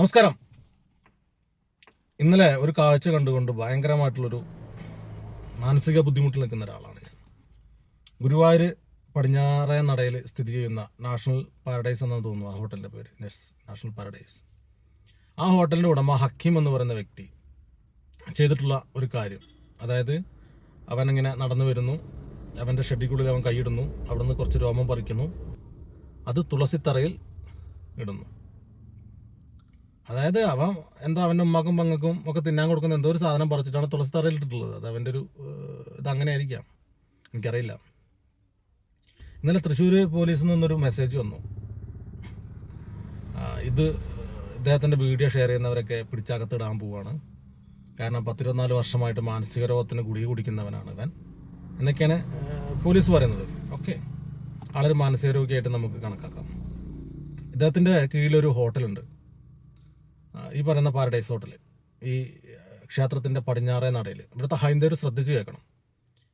നമസ്കാരം. ഇന്നലെ ഒരു കാഴ്ച കണ്ടുകൊണ്ട് ഭയങ്കരമായിട്ടുള്ളൊരു മാനസിക ബുദ്ധിമുട്ടിൽ നിൽക്കുന്ന ഒരാളാണ് ഞാൻ. ഗുരുവായൂർ പടിഞ്ഞാറേ നടയിൽ സ്ഥിതി ചെയ്യുന്ന നാഷണൽ പാരഡൈസ് എന്നാണ് തോന്നുന്നു ആ ഹോട്ടലിന്റെ പേര്. National paradise. ആ ഹോട്ടലിന്റെ ഉടമ ഹക്കീം എന്ന് പറയുന്ന വ്യക്തി ചെയ്തിട്ടുള്ള ഒരു കാര്യം. അതായത് അവനിങ്ങനെ നടന്നു വരുന്നു. അവന്റെ ഷെഡിക്കുള്ളിൽ അവൻ കൈയിടുന്നു. അവിടുന്ന് കുറച്ച് രോമം പറിക്കുന്നു. അത് തുളസിത്തറയിൽ ഇടുന്നു. അതായത് അവൻ എന്താ അവന്റെ ഉമ്മാക്കും പങ്ങക്കും ഒക്കെ തിന്നാൻ കൊടുക്കുന്ന എന്തോ ഒരു സാധനം പറിച്ചിട്ടാണ് തുളസി തറയിൽ ഇട്ടിട്ടുള്ളത്. അത് അവന്റെ ഒരു ഏഹ്, ഇത് അങ്ങനെ ആയിരിക്കാം എനിക്കറിയില്ല. ഇന്നലെ തൃശ്ശൂർ പോലീസിൽ നിന്നൊരു മെസ്സേജ് വന്നു. ഇത് ഇദ്ദേഹത്തിന്റെ വീഡിയോ ഷെയർ ചെയ്യുന്നവരൊക്കെ പിടിച്ചകത്തിടാൻ പോവാണ്. കാരണം പത്തിരുപത്തിനാല് വർഷമായിട്ട് മാനസിക രോഗത്തിന് ഗുളിക കുടിക്കുന്നവനാണ് ഇവൻ. എന്നൊക്കെയാണ് പോലീസ് പറയുന്നത്. ഓക്കെ. ആളൊരു മാനസിക രോഗിയായിട്ട് നമുക്ക് കണക്കാക്കാം. ഇദ്ദേഹത്തിന്റെ കീഴിലൊരു ഹോട്ടലുണ്ട്. ഈ പറയുന്ന പാരഡൈസ് ഹോട്ടൽ ഈ ക്ഷേത്രത്തിന്റെ പടിഞ്ഞാറേ നടയിൽ ഇവിടുത്തെ ഹൈന്ദവർ ശ്രദ്ധിച്ച് കേൾക്കണം.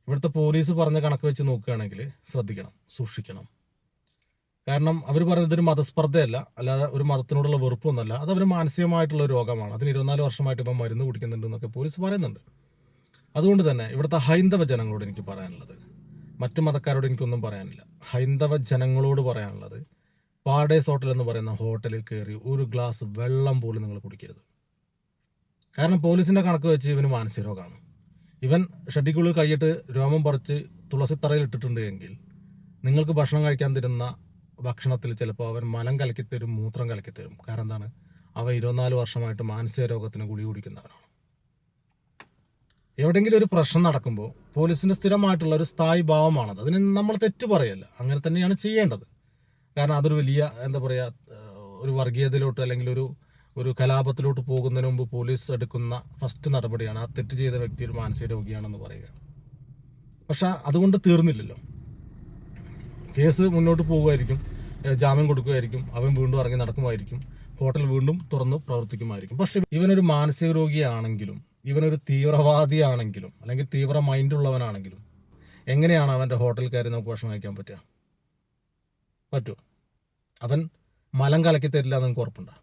ഇവിടുത്തെ പോലീസ് പറഞ്ഞ കണക്ക് വെച്ച് നോക്കുകയാണെങ്കിൽ ശ്രദ്ധിക്കണം സൂക്ഷിക്കണം. കാരണം അവർ പറയുന്നത് ഇതൊരു മതസ്പർദ്ധയല്ല അല്ലാതെ ഒരു മതത്തിനോടുള്ള വെറുപ്പൊന്നുമല്ല. അത് മാനസികമായിട്ടുള്ള രോഗമാണ്. അതിന് ഇരുപത്തിനാല് വർഷമായിട്ട് ഇപ്പം മരുന്ന് കുടിക്കുന്നുണ്ട് എന്നൊക്കെ പോലീസ് പറയുന്നുണ്ട്. അതുകൊണ്ട് തന്നെ ഇവിടുത്തെ ഹൈന്ദവ ജനങ്ങളോട് എനിക്ക് പറയാനുള്ളത് മറ്റു മതക്കാരോട് എനിക്കൊന്നും പറയാനില്ല. ഹൈന്ദവ ജനങ്ങളോട് പറയാനുള്ളത് പാഡേസ് ഹോട്ടൽ എന്ന് പറയുന്ന ഹോട്ടലിൽ കയറി ഒരു ഗ്ലാസ് വെള്ളം പോലും നിങ്ങൾ കുടിക്കരുത്. കാരണം പോലീസിന്റെ കണക്ക് വെച്ച് ഇവന് മാനസിക രോഗമാണ് ഇവൻ ഷെഡിക്കുള്ളിൽ കൈയിട്ട് രോമം പറിച്ച് തുളസിത്തറയിൽ ഇട്ടിട്ടുണ്ട് എങ്കിൽ നിങ്ങൾക്ക് ഭക്ഷണം കഴിക്കാൻ തരുന്ന ഭക്ഷണത്തിൽ ചിലപ്പോൾ അവൻ മലം കലക്കിത്തരും മൂത്രം കലക്കിത്തരും കാരണം എന്താണ്? അവൻ ഇരുപത്തിനാല് വർഷമായിട്ട് മാനസിക രോഗത്തിന് ഗുളി കുടിക്കുന്നവനാണ്. എവിടെയെങ്കിലും ഒരു പ്രശ്നം നടക്കുമ്പോൾ പോലീസിന്റെ സ്ഥിരമായിട്ടുള്ള ഒരു സ്ഥായി ഭാവമാണത് അതിന് നമ്മൾ തെറ്റ് പറയല്ല. അങ്ങനെ തന്നെയാണ് ചെയ്യേണ്ടത്. കാരണം അതൊരു വലിയ എന്താ പറയുക ഒരു വർഗീയതയിലോട്ട് അല്ലെങ്കിൽ ഒരു ഒരു കലാപത്തിലോട്ട് പോകുന്നതിന് മുമ്പ് പോലീസ് എടുക്കുന്ന ഫസ്റ്റ് നടപടിയാണ് ആ തെറ്റ് ചെയ്ത വ്യക്തി ഒരു മാനസിക രോഗിയാണെന്ന് പറയുക. പക്ഷെ അതുകൊണ്ട് തീർന്നില്ലല്ലോ. കേസ് മുന്നോട്ട് പോകുമായിരിക്കും ജാമ്യം കൊടുക്കുമായിരിക്കും അവൻ വീണ്ടും ഇറങ്ങി നടക്കുമായിരിക്കും ഹോട്ടൽ വീണ്ടും തുറന്ന് പ്രവർത്തിക്കുമായിരിക്കും. പക്ഷെ ഇവനൊരു മാനസിക രോഗിയാണെങ്കിലും ഇവനൊരു തീവ്രവാദിയാണെങ്കിലും അല്ലെങ്കിൽ തീവ്ര മൈൻഡ് ഉള്ളവനാണെങ്കിലും എങ്ങനെയാണ് അവന്റെ ഹോട്ടൽ കയറി നമുക്ക് ഭക്ഷണം കഴിക്കാൻ പറ്റുക? പറ്റുമോ? അവൻ മലം കലക്കി തരില്ല എന്ന് നിങ്ങൾക്ക് ഉറപ്പുണ്ടോ.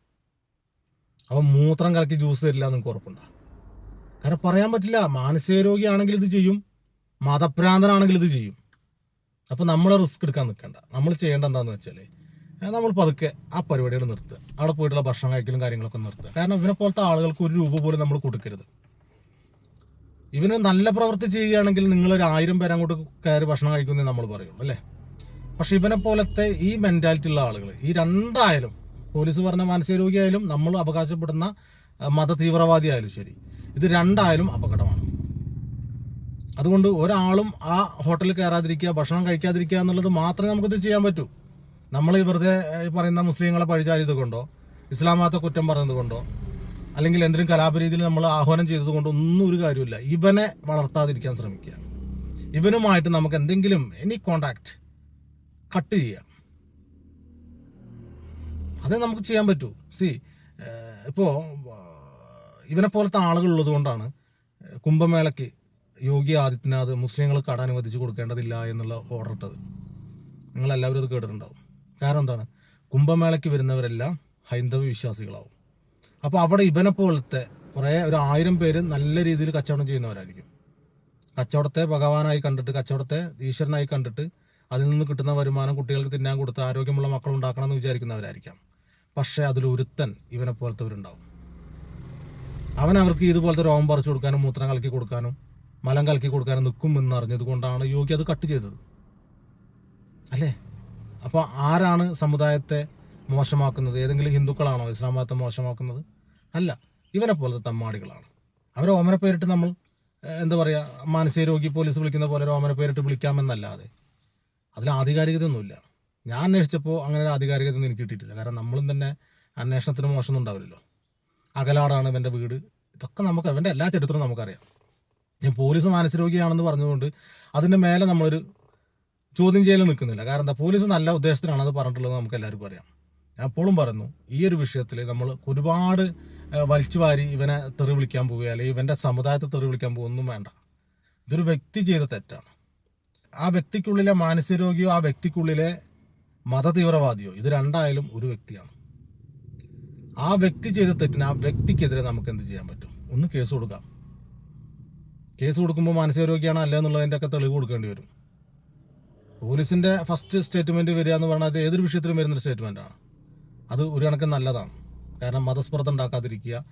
അവൻ മൂത്രം കലക്കി ജ്യൂസ് തരില്ല എന്ന് നിങ്ങൾക്ക് ഉറപ്പുണ്ടോ. കാരണം പറയാൻ പറ്റില്ല മാനസിക രോഗിയാണെങ്കിൽ ഇത് ചെയ്യും മതഭ്രാന്തനാണെങ്കിൽ ഇത് ചെയ്യും. അപ്പോൾ നമ്മൾ റിസ്ക് എടുക്കാൻ നിൽക്കണ്ട. നമ്മൾ ചെയ്യേണ്ട എന്താണെന്ന് വെച്ചാൽ നമ്മൾ പതുക്കെ ആ പരിപാടികൾ നിർത്തുക. അവിടെ പോയിട്ടുള്ള ഭക്ഷണം കഴിക്കലും കാര്യങ്ങളൊക്കെ നിർത്തുക. കാരണം ഇവനെ പോലത്തെ ആളുകൾക്ക് ഒരു രൂപ പോലും നമ്മൾ കൊടുക്കരുത്. ഇവന് നല്ല പ്രവൃത്തി ചെയ്യുകയാണെങ്കിൽ നിങ്ങൾ ഒരു ആയിരം പേര് അങ്ങോട്ട് കയറി ഭക്ഷണം കഴിക്കുമെന്ന് നമ്മൾ പറയുള്ളൂ അല്ലേ? പക്ഷെ ഇവനെ പോലത്തെ ഈ മെന്റാലിറ്റി ഉള്ള ആളുകൾ ഈ രണ്ടായാലും പോലീസ് പറഞ്ഞ മാനസിക രോഗിയായാലും നമ്മൾ അവകാശപ്പെടുന്ന മത തീവ്രവാദി ആയാലും ശരി ഇത് രണ്ടായാലും അപകടമാണ്. അതുകൊണ്ട് ഒരാളും ആ ഹോട്ടലിൽ കയറാതിരിക്കുക ഭക്ഷണം കഴിക്കാതിരിക്കുക എന്നുള്ളത് മാത്രമേ നമുക്കിത് ചെയ്യാൻ പറ്റൂ. നമ്മൾ ഈ വെറുതെ പറയുന്ന മുസ്ലിങ്ങളെ പഴിചാരിയത് കൊണ്ടോ ഇസ്ലാമത്തെ കുറ്റം പറഞ്ഞത് കൊണ്ടോ അല്ലെങ്കിൽ എന്തെങ്കിലും കലാപരീതിയിൽ നമ്മൾ ആഹ്വാനം ചെയ്തത് കൊണ്ടോ ഒന്നും ഒരു കാര്യമില്ല ഇവനെ വളർത്താതിരിക്കാൻ ശ്രമിക്കുക. ഇവനുമായിട്ട് നമുക്ക് എന്തെങ്കിലും എനി കോണ്ടാക്ട് കട്ട് ചെയ്യാം. അതേ നമുക്ക് ചെയ്യാൻ പറ്റൂ. സി ഇപ്പോൾ ഇവനെ പോലത്തെ ആളുകൾ ഉള്ളത് കൊണ്ടാണ് കുംഭമേളയ്ക്ക് യോഗി ആദിത്യനാഥ് മുസ്ലിങ്ങൾ കട അനുവദിച്ച് കൊടുക്കേണ്ടതില്ല എന്നുള്ള ഓർഡർ ഇട്ടത്. നിങ്ങളെല്ലാവരും അത് കേട്ടിട്ടുണ്ടാവും. കാരണം എന്താണ്? കുംഭമേളയ്ക്ക് വരുന്നവരെല്ലാം ഹൈന്ദവ വിശ്വാസികളാവും. അപ്പോൾ അവിടെ ഇവനെ പോലത്തെ കുറേ ഒരു ആയിരം പേര് നല്ല രീതിയിൽ കച്ചവടം ചെയ്യുന്നവരായിരിക്കും. കച്ചവടത്തെ ഭഗവാനായി കണ്ടിട്ട് കച്ചവടത്തെ ഈശ്വരനായി കണ്ടിട്ട് അതിൽ നിന്ന് കിട്ടുന്ന വരുമാനം കുട്ടികൾക്ക് തിന്നാൻ കൊടുത്ത് ആരോഗ്യമുള്ള മക്കൾ ഉണ്ടാക്കണം എന്ന് വിചാരിക്കുന്നവരായിരിക്കാം. പക്ഷേ അതിലൊരുത്തൻ ഇവനെ പോലത്തെവരുണ്ടാവും. അവൻ അവർക്ക് ഇതുപോലത്തെ രോഗം പറിച്ചു കൊടുക്കാനും മൂത്രം കലക്കി കൊടുക്കാനും മലം കലക്കി കൊടുക്കാനും നിൽക്കും എന്ന് അറിഞ്ഞത് കൊണ്ടാണ് യോഗി അത് കട്ട് ചെയ്തത്. അല്ലേ? അപ്പോൾ ആരാണ് സമുദായത്തെ മോശമാക്കുന്നത്? ഏതെങ്കിലും ഹിന്ദുക്കളാണോ ഇസ്ലാം മതത്തെ മോശമാക്കുന്നത്? അല്ല ഇവനെ പോലത്തെ തമ്മാടികളാണ്. അവരെ ഓമന പേരിട്ട് നമ്മൾ എന്താ പറയുക മാനസിക രോഗി പോലീസ് വിളിക്കുന്ന പോലെ ഓമന പേരിട്ട് വിളിക്കാമെന്നല്ലാതെ അതിൽ ആധികാരികതയൊന്നുമില്ല. ഞാൻ അന്വേഷിച്ചപ്പോൾ അങ്ങനെ ഒരു ആധികാരികത ഒന്നും എനിക്ക് കിട്ടിയിട്ടില്ല. കാരണം നമ്മളും തന്നെ അന്വേഷണത്തിന് മോശമൊന്നും ഉണ്ടാവില്ലല്ലോ. അകലാടാണ് ഇവന്റെ വീട്. ഇതൊക്കെ നമുക്ക് അവന്റെ എല്ലാ ചരിത്രവും നമുക്കറിയാം. ഞാൻ പോലീസ് മാനസരോഗിയാണെന്ന് പറഞ്ഞതുകൊണ്ട് അതിന്റെ മേലെ നമ്മളൊരു ചോദ്യം ചെയ്യൽ നിൽക്കുന്നില്ല. കാരണം എന്താ പോലീസ് നല്ല ഉദ്ദേശത്തിനാണ് അത് പറഞ്ഞിട്ടുള്ളത് നമുക്ക് എല്ലാവർക്കും അറിയാം. ഞാൻ എപ്പോഴും പറയുന്നു ഈ ഒരു വിഷയത്തിൽ നമ്മൾ ഒരുപാട് വലിച്ചുവാരി വലിച്ചു വാരി ഇവനെ തെറി വിളിക്കാൻ പോവുക അല്ലെങ്കിൽ ഇവന്റെ സമുദായത്തെ തെറി വിളിക്കാൻ പോകുകയൊന്നും വേണ്ട. ഇതൊരു വ്യക്തി ചെയ്ത തെറ്റാണ്. ആ വ്യക്തിക്കുള്ളിലെ മാനസികരോഗിയോ ആ വ്യക്തിക്കുള്ളിലെ മതതീവ്രവാദിയോ ഇത് രണ്ടായാലും ഒരു വ്യക്തിയാണ്. ആ വ്യക്തി ചെയ്ത തെറ്റിന് ആ വ്യക്തിക്കെതിരെ നമുക്ക് എന്ത് ചെയ്യാൻ പറ്റും? ഒന്ന് കേസ് കൊടുക്കാം. കേസ് കൊടുക്കുമ്പോൾ മാനസികരോഗിയാണ് അല്ല എന്നുള്ളതിന്റെ ഒക്കെ തെളിവ് കൊടുക്കേണ്ടി വരും. പോലീസിന്റെ ഫസ്റ്റ് സ്റ്റേറ്റ്മെന്റ് വരിക എന്ന് പറഞ്ഞാൽ അത് ഏതൊരു വിഷയത്തിലും വരുന്നൊരു സ്റ്റേറ്റ്മെന്റാണ്. അത് ഒരു കണക്കിന് നല്ലതാണ്. കാരണം മതസ്പർദ്ധ ഉണ്ടാക്കാതിരിക്കുക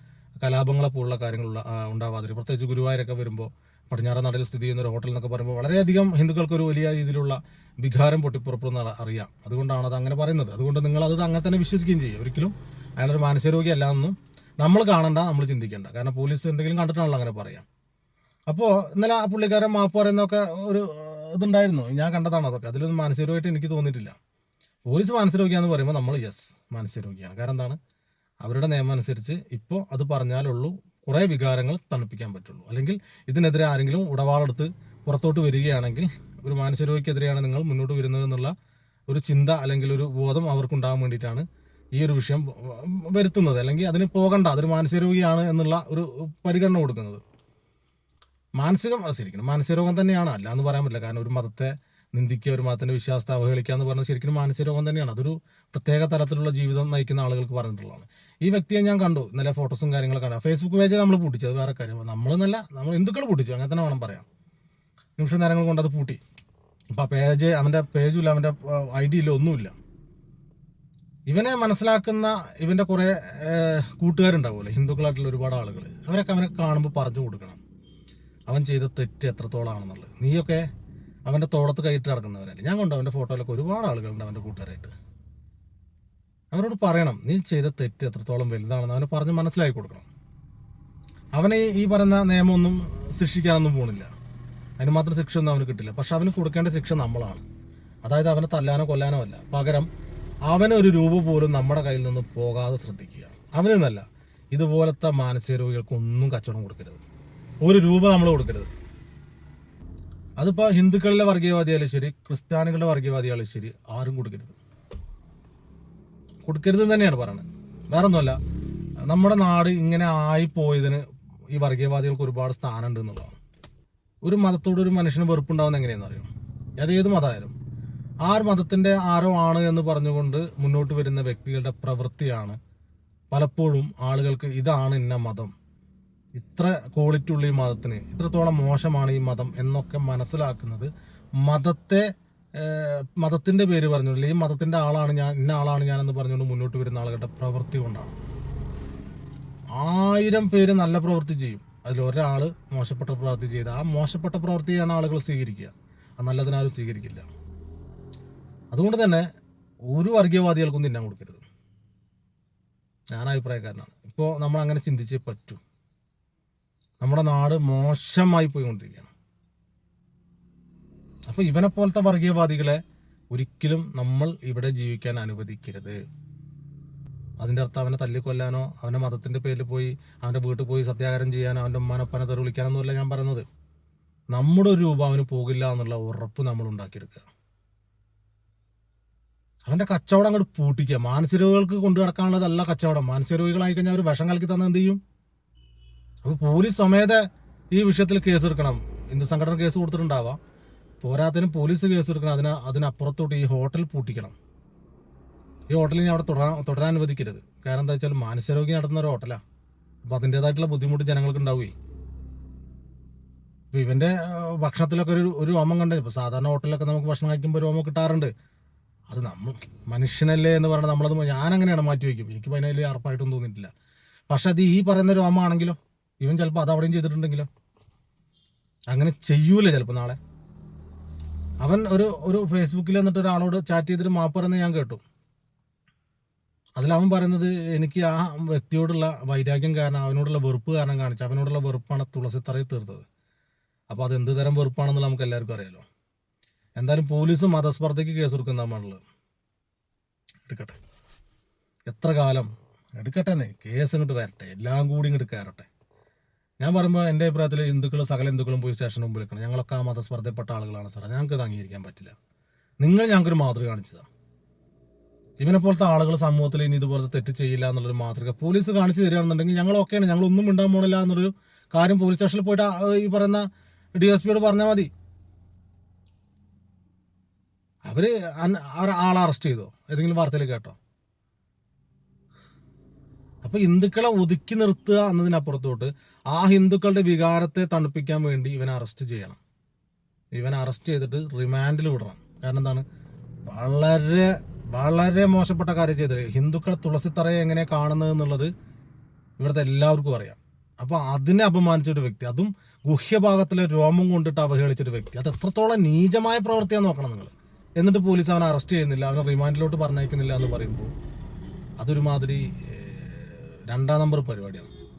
കലാപങ്ങളെ പോലുള്ള കാര്യങ്ങളുള്ള ഉണ്ടാവാതിരിക്കുക. പ്രത്യേകിച്ച് ഗുരുവായൂരൊക്കെ വരുമ്പോൾ പടിഞ്ഞാറൻ നാട്ടിൽ സ്ഥിതി ചെയ്യുന്ന ഒരു ഹോട്ടൽ എന്നൊക്കെ പറയുമ്പോൾ വളരെയധികം ഹിന്ദുക്കൾക്ക് ഒരു വലിയ രീതിയിലുള്ള വികാരം പൊട്ടിപ്പുറപ്പെടുന്ന അറിയാം. അതുകൊണ്ടാണ് അത് അങ്ങനെ പറയുന്നത്. അതുകൊണ്ട് നിങ്ങൾ അത് അങ്ങനെ തന്നെ വിശ്വസിക്കുകയും ചെയ്യും. ഒരിക്കലും അയാളൊരു മാനസികരോഗി അല്ല എന്നും നമ്മൾ കാണണ്ട നമ്മൾ ചിന്തിക്കേണ്ട. കാരണം പോലീസ് എന്തെങ്കിലും കണ്ടിട്ടാണല്ലോ അങ്ങനെ പറയാം. അപ്പോൾ ഇന്നലെ ആ പുള്ളിക്കാരൻ മാപ്പ് പറയുന്നൊക്കെ ഒരു ഇതുണ്ടായിരുന്നു. ഞാൻ കണ്ടതാണ് അതൊക്കെ. അതിലൊന്നും മാനസികരോഗമായിട്ട് എനിക്ക് തോന്നിയിട്ടില്ല. പോലീസ് മാനസികരോഗിയാന്ന് പറയുമ്പോൾ നമ്മൾ യെസ് മാനസികരോഗിയാണ്. കാരണം എന്താണ്? അവരുടെ നിയമം അനുസരിച്ച് ഇപ്പോൾ അത് പറഞ്ഞാലുള്ളൂ കുറേ വികാരങ്ങൾ തണുപ്പിക്കാൻ പറ്റുള്ളൂ. അല്ലെങ്കിൽ ഇതിനെതിരെ ആരെങ്കിലും ഉടവാളെടുത്ത് പുറത്തോട്ട് വരികയാണെങ്കിൽ ഒരു മാനസികരോഗിക്കെതിരെയാണ് നിങ്ങൾ മുന്നോട്ട് വരുന്നത് എന്നുള്ള ഒരു ചിന്ത അല്ലെങ്കിൽ ഒരു ബോധം അവർക്കുണ്ടാകാൻ വേണ്ടിയിട്ടാണ് ഈ ഒരു വിഷയം വരുത്തുന്നത്. അല്ലെങ്കിൽ അതിന് പോകണ്ട അതൊരു മാനസികരോഗിയാണ് എന്നുള്ള ഒരു പരിഗണന കൊടുക്കുന്നത്. മാനസികം ശരിക്കും മാനസിക രോഗം തന്നെയാണ്. അല്ല എന്ന് പറയാൻ പറ്റില്ല. കാരണം ഒരു മതത്തെ നിന്ദിക്കുക ഒരു മതത്തിന്റെ വിശ്വാസത്തെ അവഹേളിക്കുക എന്ന് പറഞ്ഞാൽ ശരിക്കും മാനസിക രോഗം തന്നെയാണ്. അതൊരു പ്രത്യേക തരത്തിലുള്ള ജീവിതം നയിക്കുന്ന ആളുകൾക്ക് പറഞ്ഞിട്ടുള്ളതാണ്. ഈ വ്യക്തിയെ ഞാൻ കണ്ടു. ഇന്നലെ ഫോട്ടോസും കാര്യങ്ങളൊക്കെ കണ്ടു. ഫേസ്ബുക്ക് പേജ് നമ്മൾ പൂട്ടിച്ചു. അത് വേറെ കാര്യം. നമ്മളെന്നല്ല നമ്മൾ ഹിന്ദുക്കൾ പൂട്ടിച്ചു. അങ്ങനെ തന്നെ വേണം പറയാം നിമിഷ നേരങ്ങൾ കൊണ്ട് അത് പൂട്ടി. അപ്പം പേജ് അവന്റെ പേജുമില്ല അവന്റെ ഐ ഡി ഇല്ല ഒന്നുമില്ല. ഇവനെ മനസ്സിലാക്കുന്ന ഇവന്റെ കുറേ കൂട്ടുകാരുണ്ടാവുമല്ലോ. ഹിന്ദുക്കളായിട്ടുള്ള ഒരുപാട് ആളുകൾ അവരൊക്കെ അവനെ കാണുമ്പോൾ പറഞ്ഞു കൊടുക്കണം. അവൻ ചെയ്ത തെറ്റ് എത്രത്തോളാണെന്നുള്ളത്. നീയൊക്കെ അവന്റെ തോളത്ത് കയറ്റി നടക്കുന്നവരല്ലേ ഞാൻ കൊണ്ട് അവന്റെ ഫോട്ടോയിലൊക്കെ ഒരുപാട് ആളുകളുണ്ട് അവന്റെ കൂട്ടുകാരായിട്ട്. അവരോട് പറയണം നീ ചെയ്ത തെറ്റ് എത്രത്തോളം വലുതാണെന്ന് അവനെ പറഞ്ഞ് മനസ്സിലാക്കി കൊടുക്കണം. അവനെ ഈ- പറയുന്ന നിയമമൊന്നും ശിക്ഷിക്കാനൊന്നും പോണില്ല. അതിന് മാത്രം ശിക്ഷ ഒന്നും അവന് കിട്ടില്ല. പക്ഷെ അവന് കൊടുക്കേണ്ട ശിക്ഷ നമ്മളാണ്. അതായത് അവനെ തല്ലാനോ കൊല്ലാനോ അല്ല. പകരം അവനൊരു രൂപ പോലും നമ്മുടെ കയ്യിൽ നിന്ന് പോകാതെ ശ്രദ്ധിക്കുക. അവനെന്നല്ല ഇതുപോലത്തെ മാനസിക രോഗികൾക്കൊന്നും കച്ചവടം കൊടുക്കരുത്. ഒരു രൂപ നമ്മൾ കൊടുക്കരുത്. അതിപ്പോൾ ഹിന്ദുക്കളിലെ വർഗീയവാദിയാലും ശരി ക്രിസ്ത്യാനികളുടെ വർഗീയവാദിയാലും ശരി ആരും കൊടുക്കരുത്. കൊടുക്കരുത് തന്നെയാണ് പറയുന്നത് വേറെ ഒന്നുമല്ല നമ്മുടെ നാട് ഇങ്ങനെ ആയി പോയതിന് ഈ വർഗീയവാദികൾക്ക് ഒരുപാട് സ്ഥാനമുണ്ട് എന്നുള്ളതാണ്. ഒരു മതത്തോട് ഒരു മനുഷ്യന് വെറുപ്പുണ്ടാവുന്ന എങ്ങനെയാണെന്ന് അറിയാം? അത് ഏത് മതമായാലും. ആ ഒരു മതത്തിന്റെ ആരോ ആണ് എന്ന് പറഞ്ഞുകൊണ്ട് മുന്നോട്ട് വരുന്ന വ്യക്തികളുടെ പ്രവൃത്തിയാണ് പലപ്പോഴും ആളുകൾക്ക് ഇതാണ് ഇന്ന മതം. ഇത്ര ക്വാളിറ്റി ഉള്ള ഈ മതത്തിന് ഇത്രത്തോളം മോശമാണ് ഈ മതം എന്നൊക്കെ മനസ്സിലാക്കുന്നത് മതത്തെ മതത്തിന്റെ പേര് പറഞ്ഞുകൊണ്ട് ഈ മതത്തിന്റെ ആളാണ് ഞാൻ ഇന്ന ആളാണ് ഞാനെന്ന് പറഞ്ഞുകൊണ്ട് മുന്നോട്ട് വരുന്ന ആളുകളുടെ പ്രവൃത്തി കൊണ്ടാണ്. ആയിരം പേര് നല്ല പ്രവൃത്തി ചെയ്യും. അതിൽ ഒരാൾ മോശപ്പെട്ട പ്രവൃത്തി ചെയ്ത് ആ മോശപ്പെട്ട പ്രവൃത്തിയാണ് ആളുകൾ സ്വീകരിക്കുക. ആ നല്ലതിനാരും സ്വീകരിക്കില്ല. അതുകൊണ്ട് തന്നെ ഒരു വർഗീയവാദികൾക്കും തിന്നാൻ കൊടുക്കരുത്. ഞാൻ അഭിപ്രായക്കാരനാണ്. ഇപ്പോൾ നമ്മൾ അങ്ങനെ ചിന്തിച്ചേ പറ്റൂ. നമ്മുടെ നാട് മോശമായി പോയിക്കൊണ്ടിരിക്കുകയാണ്. അപ്പോൾ ഇവനെ പോലത്തെ വർഗീയവാദികളെ ഒരിക്കലും നമ്മൾ ഇവിടെ ജീവിക്കാൻ അനുവദിക്കരുത്. അതിന്റെ അർത്ഥം അവനെ തല്ലിക്കൊല്ലാനോ അവന്റെ മതത്തിന്റെ പേരിൽ പോയി അവന്റെ വീട്ടിൽ പോയി സത്യാഗ്രഹം ചെയ്യാനോ അവന്റെ ഉമ്മാനപ്പനെ തെറി വിളിക്കാനൊന്നുമല്ല ഞാൻ പറയുന്നത്. നമ്മുടെ ഒരു രൂപ അവന് പോകില്ല എന്നുള്ള ഉറപ്പ് നമ്മൾ ഉണ്ടാക്കിയെടുക്കുക. അവന്റെ കച്ചവടം അങ്ങോട്ട് പൂട്ടിക്കുക. മാനസിക രോഗികൾക്ക് കൊണ്ടു നടക്കാനുള്ളതല്ല കച്ചവടം. മാനസിക രോഗികളായി കഴിഞ്ഞാൽ അവർ വിഷം കലക്കി തന്നെ എന്ത് ചെയ്യും? അപ്പോൾ പോലീസ് സ്വമേത ഈ വിഷയത്തിൽ കേസ് എടുക്കണം. ഹിന്ദു സംഘടന കേസ് കൊടുത്തിട്ടുണ്ടാവാം. പോരാത്തതിന് പോലീസ് കേസ് എടുക്കണം. അതിന് അതിനപ്പുറത്തോട്ട് ഈ ഹോട്ടൽ പൂട്ടിക്കണം. ഈ ഹോട്ടലിനെ അവിടെ തുടരാൻ തുടരാൻ അനുവദിക്കരുത്. കാരണം എന്താ വെച്ചാൽ മാനസരോഗ്യം നടത്തുന്ന ഒരു ഹോട്ടലാണ് അപ്പോൾ അതിന്റെതായിട്ടുള്ള ബുദ്ധിമുട്ട് ജനങ്ങൾക്ക് ഉണ്ടാവുകയെ ഇപ്പോൾ ഇവന്റെ ഭക്ഷണത്തിലൊക്കെ ഒരു ഒരു ഓമം കണ്ടു ഇപ്പോൾ സാധാരണ ഹോട്ടലിലൊക്കെ നമുക്ക് ഭക്ഷണം കഴിക്കുമ്പോൾ ഒരു ഓമം കിട്ടാറുണ്ട്. അത് നമ്മൾ മനുഷ്യനല്ലേ എന്ന് പറഞ്ഞാൽ നമ്മളത് ഞാൻ അങ്ങനെയാണ് മാറ്റി വയ്ക്കും എനിക്ക് അതിനതിൽ അറപ്പായിട്ടൊന്നും തോന്നിയിട്ടില്ല. പക്ഷെ അത് ഈ പറയുന്ന രോമാണെങ്കിലോ ഇവൻ ചിലപ്പോൾ അത് അവിടെയും ചെയ്തിട്ടുണ്ടെങ്കിലോ. അങ്ങനെ ചെയ്യൂല ചിലപ്പോൾ നാളെ. അവൻ ഒരു ഒരു ഫേസ്ബുക്കിൽ എന്നിട്ട് ഒരാളോട് ചാറ്റ് ചെയ്തിട്ട് മാപ്പ് പറയുന്നത് ഞാൻ കേട്ടു. അതിലവൻ പറയുന്നത് എനിക്ക് ആ വ്യക്തിയോടുള്ള വൈരാഗ്യം കാരണം അവനോടുള്ള വെറുപ്പ് കാരണം കാണിച്ചു അവനോടുള്ള വെറുപ്പാണ് തുളസിത്തറയിൽ തീർത്തത്. അപ്പോൾ അത് എന്ത് തരം വെറുപ്പാണെന്നുള്ള നമുക്ക് എല്ലാവർക്കും അറിയാലോ. എന്തായാലും പോലീസും മതസ്പർദ്ധയ്ക്ക് കേസ് കൊടുക്കുന്നതാണുള്ളത് എടുക്കട്ടെ. എത്ര കാലം? എടുക്കട്ടെ കേസ് ഇങ്ങോട്ട് വരട്ടെ. എല്ലാം കൂടി ഇങ്ങോട്ട് കയറട്ടെ. ഞാൻ പറയുമ്പോൾ എന്റെ അഭിപ്രായത്തിൽ ഹിന്ദുക്കൾ സകല ഹിന്ദുക്കളും പോയി സ്റ്റേഷന് മുമ്പിൽ നിൽക്കണം. ഞങ്ങളൊക്കെ ആ മതസ്പർദ്ധപ്പെട്ട ആളുകളാണ് സാറേ. ഞങ്ങൾക്ക് ഇത് അംഗീകരിക്കാൻ പറ്റില്ല. നിങ്ങൾ ഞങ്ങൾക്കൊരു മാതൃക കാണിച്ചതാണ് ഇവനെ പോലത്തെ ആളുകൾ സമൂഹത്തിൽ ഇനി ഇതുപോലത്തെ തെറ്റ് ചെയ്യില്ല എന്നുള്ളൊരു മാതൃക പോലീസ് കാണിച്ചു തരികയാണെന്നുണ്ടെങ്കിൽ ഞങ്ങൾ ഓക്കെയാണ്. ഞങ്ങൾ ഒന്നും മിണ്ടാൻ പോണില്ല എന്നൊരു കാര്യം പോലീസ് സ്റ്റേഷനിൽ പോയിട്ട് ഈ പറയുന്ന ഡി എസ് പിയോട് പറഞ്ഞാൽ മതി അൻ- ആളെ അറസ്റ്റ് ചെയ്തോ? ഏതെങ്കിലും വാർത്തയിൽ കേട്ടോ? അപ്പൊ ഹിന്ദുക്കളെ ഒതുക്കി നിർത്തുക എന്നതിനപ്പുറത്തോട്ട് ആ ഹിന്ദുക്കളുടെ വികാരത്തെ തണുപ്പിക്കാൻ വേണ്ടി ഇവനെ അറസ്റ്റ് ചെയ്യണം. ഇവനെ അറസ്റ്റ് ചെയ്തിട്ട് റിമാൻഡിൽ വിടണം. കാരണം എന്താണ്? വളരെ വളരെ മോശപ്പെട്ട കാര്യം ചെയ്തത് ഹിന്ദുക്കൾ തുളസിത്തറയെ എങ്ങനെ കാണുന്നത് എന്നുള്ളത് ഇവിടുത്തെ എല്ലാവർക്കും അറിയാം. അപ്പോൾ അതിനെ അപമാനിച്ചൊരു വ്യക്തി അതും ഗുഹ്യഭാഗത്തിലെ രോമം കൊണ്ടിട്ട് അവഹേളിച്ചൊരു വ്യക്തി. അത് എത്രത്തോളം നീചമായ പ്രവൃത്തിയാന്ന് നോക്കണം നിങ്ങൾ. എന്നിട്ട് പോലീസ് അവനെ അറസ്റ്റ് ചെയ്യുന്നില്ല അവനെ റിമാൻഡിലോട്ട് പറഞ്ഞയക്കുന്നില്ല എന്ന് പറയുമ്പോൾ അതൊരുമാതിരി രണ്ടാം നമ്പർ പരിപാടിയാണ്.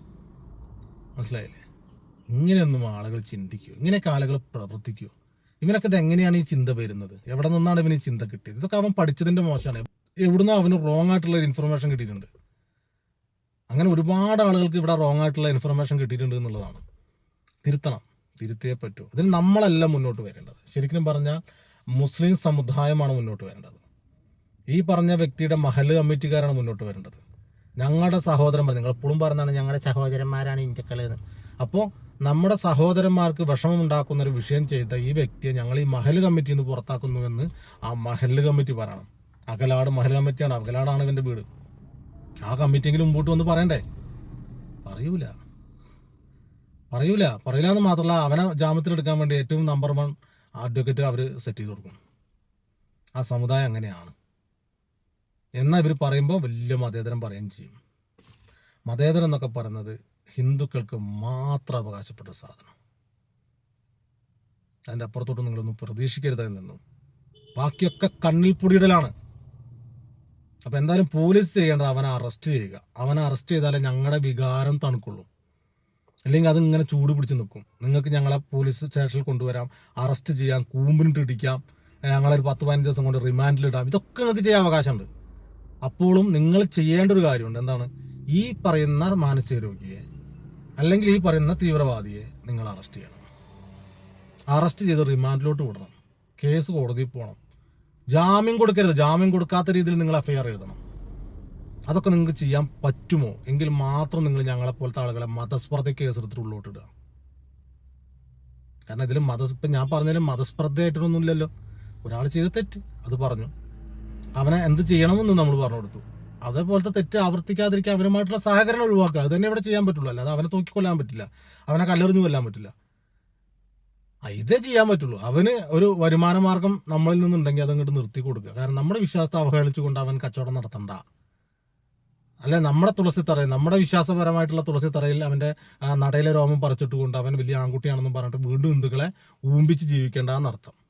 മനസ്സിലായില്ലേ? ഇങ്ങനെയൊന്നും ആളുകൾ ചിന്തിക്കുമോ ഇങ്ങനെയൊക്കെ ആളുകൾ പ്രവർത്തിക്കുമോ ഇവനൊക്കെ ഇത് എങ്ങനെയാണ് ഈ ചിന്ത വരുന്നത്? എവിടെ നിന്നാണ് ഇവന് ചിന്ത കിട്ടിയത്? ഇതൊക്കെ അവൻ പഠിച്ചതിന്റെ മോശമാണ്. എവിടുന്നോ അവന് റോങ് ആയിട്ടുള്ള ഇൻഫർമേഷൻ കിട്ടിയിട്ടുണ്ട്. അങ്ങനെ ഒരുപാട് ആളുകൾക്ക് ഇവിടെ റോങ് ആയിട്ടുള്ള ഇൻഫർമേഷൻ കിട്ടിയിട്ടുണ്ട് എന്നുള്ളതാണ്. തിരുത്തണം. തിരുത്തിയേ പറ്റൂ. ഇതിന് നമ്മളല്ല മുന്നോട്ട് വരേണ്ടത്. ശരിക്കും പറഞ്ഞാൽ മുസ്ലിം സമുദായമാണ് മുന്നോട്ട് വരേണ്ടത്. ഈ പറഞ്ഞ വ്യക്തിയുടെ മഹൽ കമ്മിറ്റിക്കാരാണ് മുന്നോട്ട് വരേണ്ടത്. ഞങ്ങളുടെ സഹോദരന്മാർ നിങ്ങൾ എപ്പോഴും പറഞ്ഞാണ് ഞങ്ങളുടെ സഹോദരന്മാരാണ് ഇന്ത്യക്കളെന്ന് അപ്പോൾ നമ്മുടെ സഹോദരന്മാർക്ക് വിഷമം ഉണ്ടാക്കുന്ന ഒരു വിഷയം ചെയ്ത ഈ വ്യക്തിയെ ഞങ്ങൾ ഈ മഹൽ കമ്മിറ്റിയിൽ നിന്ന് പുറത്താക്കുന്നുവെന്ന് ആ മഹൽ കമ്മിറ്റി പറയണം. അകലാട് മഹൽ കമ്മിറ്റിയാണ്. അകലാടാണ് ഇവന്റെ വീട്. ആ കമ്മിറ്റിയെങ്കിലും മുമ്പോട്ട് വന്ന് പറയണ്ടേ? പറയൂല. പറയൂല. പറയില്ല എന്ന് മാത്രമല്ല അവനെ ജാമ്യത്തിലെടുക്കാൻ വേണ്ടി ഏറ്റവും നമ്പർ വൺ അഡ്വക്കേറ്റ് അവർ സെറ്റ് ചെയ്ത് കൊടുക്കും. ആ സമുദായം അങ്ങനെയാണ്. എന്നാൽ ഇവർ പറയുമ്പോൾ വലിയ മതേതരം പറയുകയും ചെയ്യും. മതേതരം എന്നൊക്കെ പറയുന്നത് ഹിന്ദുക്കൾക്ക് മാത്രം അവകാശപ്പെട്ട സാധനം. അതിന്റെ അപ്പുറത്തോട്ട് നിങ്ങളൊന്നും പ്രതീക്ഷിക്കരുത് നിന്നും ബാക്കിയൊക്കെ കണ്ണിൽ പൊടിയിടലാണ്. അപ്പൊ എന്തായാലും പോലീസ് ചെയ്യേണ്ടത് അവനെ അറസ്റ്റ് ചെയ്യുക. അവനെ അറസ്റ്റ് ചെയ്താലേ ഞങ്ങളുടെ വികാരം തണുക്കുള്ളൂ. അല്ലെങ്കിൽ അതിങ്ങനെ ചൂട് പിടിച്ച് നിൽക്കും. നിങ്ങൾക്ക് ഞങ്ങളെ പോലീസ് സ്റ്റേഷനിൽ കൊണ്ടുവരാം അറസ്റ്റ് ചെയ്യാം കൂമ്പിനിട്ട് ഇടിക്കാം ഞങ്ങളൊരു പത്ത് പതിനഞ്ച് ദിവസം കൊണ്ട് റിമാൻഡിലിടാം ഇതൊക്കെ നിങ്ങൾക്ക് ചെയ്യാൻ അവകാശമുണ്ട്. അപ്പോഴും നിങ്ങൾ ചെയ്യേണ്ട ഒരു കാര്യമുണ്ട്. എന്താണ്? ഈ പറയുന്ന മാനസിക രോഗിയെ അല്ലെങ്കിൽ ഈ പറയുന്ന തീവ്രവാദിയെ നിങ്ങൾ അറസ്റ്റ് ചെയ്യണം. അറസ്റ്റ് ചെയ്ത് റിമാൻഡിലോട്ട് വിടണം. കേസ് കോടതിയിൽ പോകണം. ജാമ്യം കൊടുക്കരുത്. ജാമ്യം കൊടുക്കാത്ത രീതിയിൽ നിങ്ങൾ എഫ്ഐആർ എഴുതണം. അതൊക്കെ നിങ്ങൾക്ക് ചെയ്യാൻ പറ്റുമോ? എങ്കിൽ മാത്രം നിങ്ങൾ ഞങ്ങളെപ്പോലത്തെ ആളുകളെ മതസ്പർദ്ധ കേസ് എടുത്തിട്ട് ഉള്ളോട്ട് ഇടുക. കാരണം ഇതിൽ മത ഇപ്പം ഞാൻ പറഞ്ഞാലും മതസ്പർദ്ധയായിട്ടൊന്നുമില്ലല്ലോ. ഒരാൾ ചെയ്ത തെറ്റ്. അത് പറഞ്ഞു. അവനെ എന്ത് ചെയ്യണമെന്ന് നമ്മൾ പറഞ്ഞു കൊടുത്തു അതേപോലത്തെ തെറ്റ് ആവർത്തിക്കാതിരിക്കാൻ അവരുമായിട്ടുള്ള സഹകരണം ഒഴിവാക്കുക. അത് തന്നെ ഇവിടെ ചെയ്യാൻ പറ്റുള്ളൂ. അല്ലാതെ അവനെ തൂക്കിക്കൊല്ലാൻ പറ്റില്ല. അവനെ കല്ലെറിഞ്ഞു കൊല്ലാൻ പറ്റില്ല. ഇതേ ചെയ്യാൻ പറ്റുള്ളൂ. അവന് ഒരു വരുമാന മാർഗം നമ്മളിൽ നിന്നുണ്ടെങ്കിൽ അതങ്ങോട്ട് നിർത്തി കൊടുക്കുക. കാരണം നമ്മുടെ വിശ്വാസത്തെ അവഹേളിച്ചുകൊണ്ട് അവൻ കച്ചവടം നടത്തണ്ട. അല്ലെ നമ്മുടെ തുളസിത്തറയിൽ നമ്മുടെ വിശ്വാസപരമായിട്ടുള്ള തുളസിത്തറയിൽ അവന്റെ ആ, നടയിലെ രോമം പറിച്ചിട്ട് കൊണ്ട് അവൻ വലിയ ആൺകുട്ടിയാണെന്നും പറഞ്ഞിട്ട് വീണ്ടും ഹിന്ദുക്കളെ ഊമ്പിച്ച് ജീവിക്കേണ്ട എന്നർത്ഥം.